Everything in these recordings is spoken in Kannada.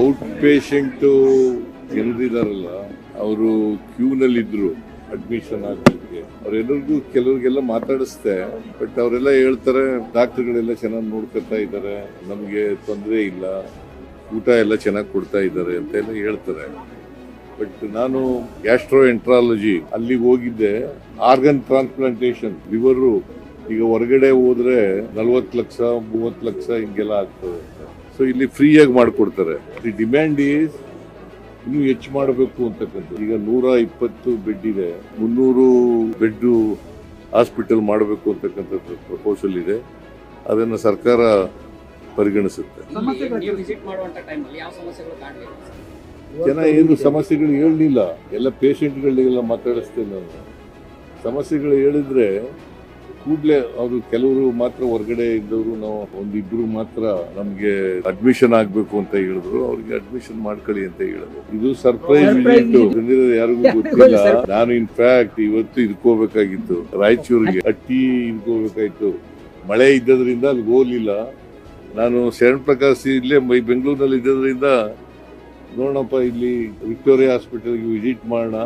ಔಟ್ ಪೇಷಂಟು ಜನರಿದಾರಲ್ಲ ಅವರು ಕ್ಯೂನಲ್ಲಿದ್ದರು ಅಡ್ಮಿಷನ್ ಆಗ್ಲಿಕ್ಕೆ. ಅವ್ರೆಲ್ಲರಿಗೂ ಕೆಲವರಿಗೆಲ್ಲ ಮಾತಾಡಿಸ್ದೆ ಬಟ್ ಅವರೆಲ್ಲ ಹೇಳ್ತಾರೆ, ಡಾಕ್ಟರ್ಗಳೆಲ್ಲ ಚೆನ್ನಾಗಿ ನೋಡ್ಕೊತಾ ಇದ್ದಾರೆ, ನಮಗೆ ತೊಂದರೆ ಇಲ್ಲ, ಊಟ ಎಲ್ಲ ಚೆನ್ನಾಗಿ ಕೊಡ್ತಾ ಇದ್ದಾರೆ ಅಂತ ಎಲ್ಲ ಹೇಳ್ತಾರೆ. ಬಟ್ ನಾನು ಗ್ಯಾಸ್ಟ್ರೋ ಎಂಟ್ರಾಲಜಿ ಅಲ್ಲಿಗೆ ಹೋಗಿದ್ದೆ ಆರ್ಗನ್ ಟ್ರಾನ್ಸ್ಪ್ಲಾಂಟೇಶನ್ ಲಿವರು ಈಗ ಹೊರಗಡೆ ಹೋದ್ರೆ ನಲ್ವತ್ತು ಲಕ್ಷ, ಮೂವತ್ತು ಲಕ್ಷ ಹಿಂಗೆಲ್ಲ ಆಗ್ತದೆ. ಸೊ ಇಲ್ಲಿ ಫ್ರೀಯಾಗಿ ಮಾಡಿಕೊಡ್ತಾರೆ. ದಿ ಡಿಮ್ಯಾಂಡ್ ಈಸ್ ಇನ್ನೂ ಹೆಚ್ಚು ಮಾಡಬೇಕು ಅಂತಕ್ಕಂಥದ್ದು. ಈಗ ನೂರ ಇಪ್ಪತ್ತು ಬೆಡ್ ಇದೆ. ಮುನ್ನೂರು ಬೆಡ್ ಹಾಸ್ಪಿಟಲ್ ಮಾಡಬೇಕು ಅಂತಕ್ಕಂಥದ್ದು ಪ್ರಪೋಸಲ್ ಇದೆ. ಅದನ್ನು ಸರ್ಕಾರ ಪರಿಗಣಿಸುತ್ತೆ. ಜನ ಏನು ಸಮಸ್ಯೆಗಳು ಹೇಳಲಿಲ್ಲ. ಎಲ್ಲ ಪೇಷಂಟ್ಗಳಿಗೆಲ್ಲ ಮಾತಾಡಿಸ್ತೇನೆ ನಾನು. ಸಮಸ್ಯೆಗಳು ಹೇಳಿದ್ರೆ ಕೂಡಲೇ ಅವರು ಕೆಲವರು ಮಾತ್ರ ಹೊರಗಡೆ ಇದ್ದವರು ನಾವು ಒಂದಿಬ್ರು ಮಾತ್ರ ನಮಗೆ ಅಡ್ಮಿಷನ್ ಆಗ್ಬೇಕು ಅಂತ ಹೇಳಿದ್ರು. ಅವ್ರಿಗೆ ಅಡ್ಮಿಷನ್ ಮಾಡ್ಕೊಳ್ಳಿ ಅಂತ ಹೇಳಿದ್ರು. ಇದು ಸರ್ಪ್ರೈಸ್ ವಿಸಿಟ್ ಬಂದಿರೋದು ಯಾರಿಗೂ ಗೊತ್ತಿಲ್ಲ. ನಾನು ಇನ್ಫ್ಯಾಕ್ಟ್ ಇವತ್ತು ಇದ್ಕೋಬೇಕಾಗಿತ್ತು ರಾಯಚೂರಿಗೆ ಅಟ್ಟಿ ಇದ್ಕೋಬೇಕಾಯ್ತು ಮಳೆ ಇದ್ದದ್ರಿಂದ ಅಲ್ಲಿ ಹೋಗ್ಲಿಲ್ಲ. ನಾನು ಶರಣ್ ಪ್ರಕಾಶ್ ಇಲ್ಲೇ ಮೈ ಬೆಂಗಳೂರಿನಲ್ಲಿ ಇದ್ದದ್ರಿಂದ ನೋಡೋಣಪ್ಪ ಇಲ್ಲಿ ವಿಕ್ಟೋರಿಯಾ ಹಾಸ್ಪಿಟಲ್ಗೆ ವಿಸಿಟ್ ಮಾಡೋಣ.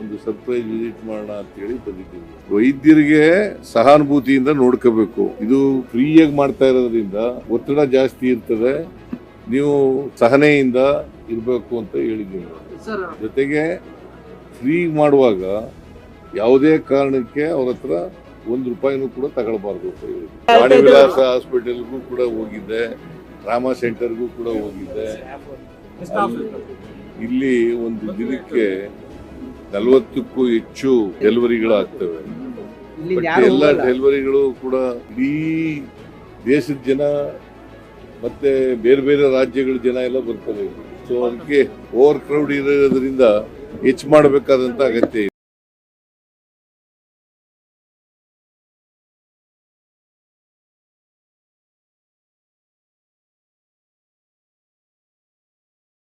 ಒಂದು ಸರ್ಪ್ರೈಸ್ ವಿಸಿಟ್ ಮಾಡೋಣ ಅಂತ ಹೇಳಿ ಬಂದಿದ್ದೀವಿ. ವೈದ್ಯರಿಗೆ ಸಹಾನುಭೂತಿಯಿಂದ ನೋಡ್ಕೋಬೇಕು. ಇದು ಫ್ರೀಯಾಗಿ ಮಾಡ್ತಾ ಇರೋದ್ರಿಂದ ಒತ್ತಡ ಜಾಸ್ತಿ ಇರ್ತದೆ. ನೀವು ಸಹನೆಯಿಂದ ಇರಬೇಕು ಅಂತ ಹೇಳಿದ್ದೀನಿ. ಸರ್. ಜೊತೆಗೆ ಫ್ರೀ ಮಾಡುವಾಗ ಯಾವುದೇ ಕಾರಣಕ್ಕೆ ಅವ್ರ ಹತ್ರ ಒಂದು ರೂಪಾಯಿನೂ ಕೂಡ ತಗೊಳ್ಬಾರ್ದು ಅಂತ ವಾಣಿ ವಿಲಾಸ ಹಾಸ್ಪಿಟಲ್ಗೂ ಕೂಡ ಹೋಗಿದ್ದೆ. ರಾಮ ಸೆಂಟರ್ಗೂ ಕೂಡ ಹೋಗಿದ್ದೆ. ಇಲ್ಲಿ ಒಂದು ದಿನಕ್ಕೆ ನಲವತ್ತಕ್ಕೂ ಹೆಚ್ಚು ಡೆಲಿವರಿಗಳಾಗ್ತವೆ. ಆಗ್ತವೆ ಬಟ್ ಎಲ್ಲ. ಡೆಲಿವರಿಗಳು ಕೂಡ ಇಡೀ ದೇಶದ ಜನ ಮತ್ತೆ ಬೇರೆ ಬೇರೆ ರಾಜ್ಯಗಳ ಜನ ಎಲ್ಲ ಬರ್ತಾರೆ. ಸೊ ಅದಕ್ಕೆ ಓವರ್ ಕ್ರೌಡ್ ಇರೋದ್ರಿಂದ ಹೆಚ್ಚು ಮಾಡಬೇಕಾದಂತ ಅಗತ್ಯ ಇದೆ